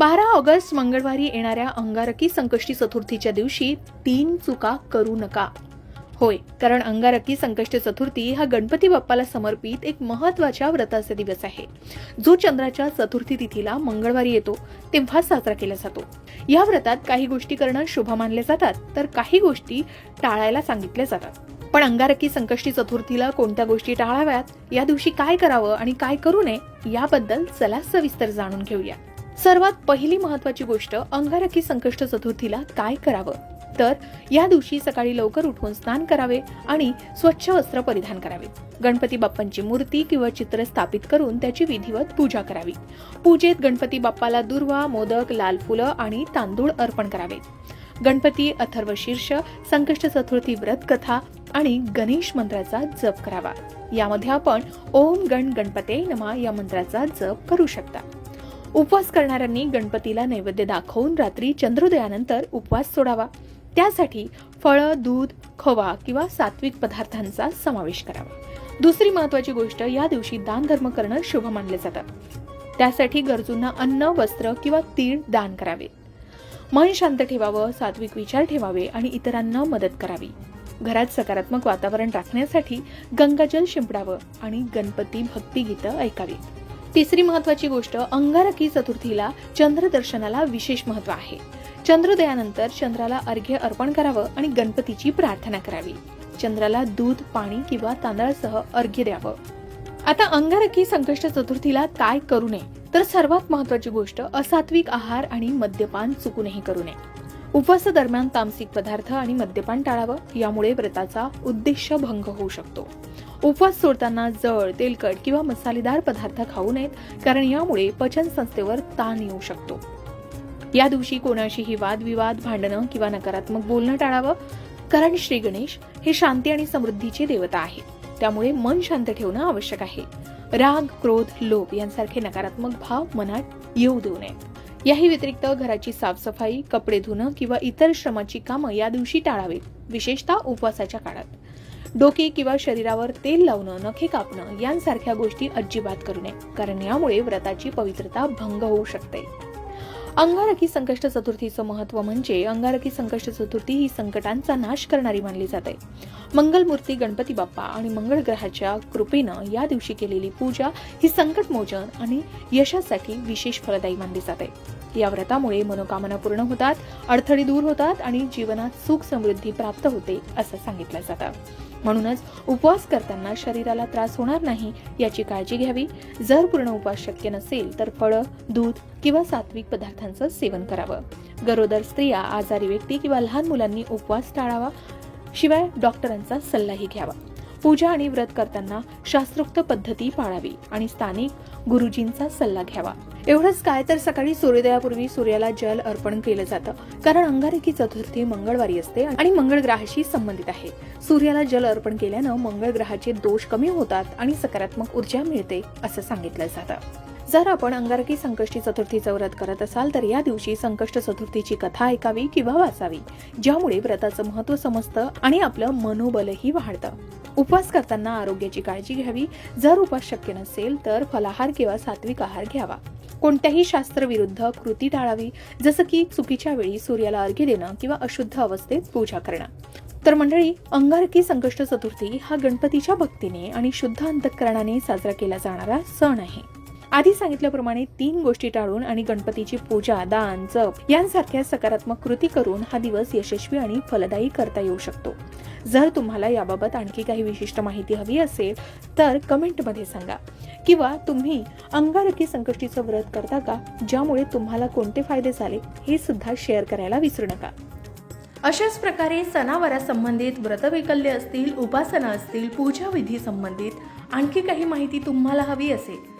बारा ऑगस्ट मंगळवारी येणाऱ्या अंगारकी संकष्टी चतुर्थीच्या दिवशी तीन चुका करू नका. होय कारण अंगारकी संकष्टी चतुर्थी हा गणपती बाप्पाला समर्पित एक महत्त्वाच्या व्रताचा दिवस आहे. जो चंद्राच्या चतुर्थी तिथीला मंगळवारी येतो तेव्हा साजरा केला जातो. या व्रतात काही गोष्टी करणं शुभ मानल्या जातात तर काही गोष्टी टाळायला सांगितल्या जातात. पण अंगारकी संकष्टी चतुर्थीला कोणत्या गोष्टी टाळाव्यात? या दिवशी काय करावं आणि काय करू नये? याबद्दल चला सविस्तर जाणून घेऊया. सर्वात पहिली महत्वाची गोष्ट अंगारकी संकष्ट चतुर्थीला काय करावं? तर या दिवशी सकाळी लवकर उठून स्नान करावे आणि स्वच्छ वस्त्र परिधान करावे. गणपती बाप्पांची मूर्ती किंवा चित्र स्थापित करून त्याची विधिवत पूजा करावी. पूजेत गणपती बाप्पाला दुर्वा मोदक लाल फुलं आणि तांदूळ अर्पण करावे. गणपती अथर्व शीर्ष संकष्ट चतुर्थी व्रत कथा आणि गणेश मंत्राचा जप करावा. यामध्ये आपण ओम गण गणपते नमा या मंत्राचा जप करू शकता. उपवास करणाऱ्यांनी गणपतीला नैवेद्य दाखवून रात्री चंद्रोदयानंतर उपवास सोडावा. त्यासाठी फळं दूध खवा किंवा सात्विक पदार्थांचा समावेश करावा. दुसरी महत्वाची गोष्ट या दिवशी दान धर्म करणं शुभ मानले जातात त्यासाठी गरजूंना अन्न वस्त्र किंवा तीळ दान करावे. मन शांत ठेवावं सात्विक विचार ठेवावे आणि इतरांना मदत करावी. घरात सकारात्मक वातावरण राखण्यासाठी गंगाजल शिंपडावं आणि गणपती भक्तिगीतं ऐकावीत. तिसरी महत्वाची गोष्ट अंगारकी चतुर्थीला चंद्रदर्शनाला विशेष महत्त्व आहे. चंद्रोदयानंतर चंद्राला अर्घ्य अर्पण करावं आणि गणपतीची प्रार्थना करावी. चंद्राला दूध पाणी किंवा तांदळासह अर्घ्य द्यावं. आता अंगारकी संकष्ट चतुर्थीला काय करू नये? तर सर्वात महत्वाची गोष्ट असात्विक आहार आणि मद्यपान चुकूनही करू नये. उपवासादरम्यान तामसिक पदार्थ आणि मद्यपान टाळावं यामुळे व्रताचा उद्देश भंग होऊ शकतो. उपवास सोडताना जळ तेलकट किंवा मसालेदार पदार्थ खाऊ नयेत कारण यामुळे पचन संस्थेवर ताण येऊ शकतो. या दिवशी कोणाशीही वादविवाद भांडणं किंवा नकारात्मक बोलणं टाळावं कारण श्री गणेश हे शांती आणि समृद्धीची देवता आहे त्यामुळे मन शांत ठेवणं आवश्यक आहे. राग क्रोध लोभ यांसारखे नकारात्मक भाव मनात येऊ देऊ नयेत. याही व्यतिरिक्त घराची साफसफाई कपडे धुणं किंवा इतर श्रमाची कामं या दिवशी टाळावीत विशेषतः उपवासाच्या काळात. डोके किंवा शरीरावर तेल लावणं नखे कापणं यांसारख्या गोष्टी अजिबात करू नये कारण यामुळे व्रताची पवित्रता भंग होऊ शकते. अंगारकी संकष्ट चतुर्थीचं महत्त्व म्हणजे अंगारकी संकष्ट चतुर्थी ही संकटांचा नाश करणारी मानली जाते. मंगलमूर्ती गणपती बाप्पा आणि मंगळ ग्रहाच्या कृपेनं या दिवशी केलेली पूजा ही संकट मोचन आणि यशासाठी विशेष फलदायी मानली जाते. या व्रतामुळे मनोकामना पूर्ण होतात अडथळे दूर होतात आणि जीवनात सुख समृद्धी प्राप्त होते असं सांगितलं जातं. म्हणूनच उपवास करताना शरीराला त्रास होणार नाही याची काळजी घ्यावी. जर पूर्ण उपवास शक्य नसेल तर फळं दूध किंवा सात्विक पदार्थांचं सेवन करावं. गरोदर स्त्रिया आजारी व्यक्ती किंवा लहान मुलांनी उपवास टाळावा. शिवाय डॉक्टरांचा सल्लाही घ्यावा. पूजा आणि व्रत करताना शास्त्रोक्त पद्धती पाळावी आणि स्थानिक गुरुजींचा सल्ला घ्यावा. एवढंच काय तर सकाळी सूर्योदयापूर्वी सूर्याला जल अर्पण केलं जातं. कारण अंगारकी चतुर्थी मंगळवारी असते आणि मंगळ ग्रहाशी संबंधित आहे. सूर्याला जल अर्पण केल्यानं मंगळ ग्रहाचे दोष कमी होतात आणि सकारात्मक ऊर्जा मिळते असं सांगितलं जातं. जर आपण अंगारकी संकष्टी चतुर्थीचं व्रत करत असाल तर या दिवशी संकष्ट चतुर्थीची कथा ऐकावी किंवा वाचावी ज्यामुळे व्रताचं महत्त्व समजतं आणि आपलं मनोबलही वाढतं. उपवास करताना आरोग्याची काळजी घ्यावी. जर उपवास शक्य नसेल तर फलाहार किंवा सात्विक आहार घ्यावा. कोणत्याही शास्त्रविरुद्ध कृती टाळावी जसं की चुकीच्या वेळी सूर्याला अर्घ्य देणं किंवा अशुद्ध अवस्थेत पूजा करणं. तर मंडळी अंगारकी संकष्ट चतुर्थी हा गणपतीच्या भक्तीने आणि शुद्ध अंतकरणाने साजरा केला जाणारा सण आहे. आधी सांगितल्याप्रमाणे तीन गोष्टी टाळून आणि गणपतीची पूजा दान जप यांसारख्या सकारात्मक कृती करून हा दिवस यशस्वी आणि फलदायी करता येऊ शकतो. जर तुम्हाला याबाबत आणखी काही विशिष्ट माहिती हवी असेल तर कमेंटमध्ये सांगा. किंवा तुम्ही अंगारकी संकष्टीचं व्रत करता का ज्यामुळे तुम्हाला कोणते फायदे झाले हे सुद्धा शेअर करायला विसरू नका. अशाच प्रकारे सणावारासंबंधित व्रतवैकल्य असतील उपासना असतील पूजाविधी संबंधित आणखी काही माहिती तुम्हाला हवी असेल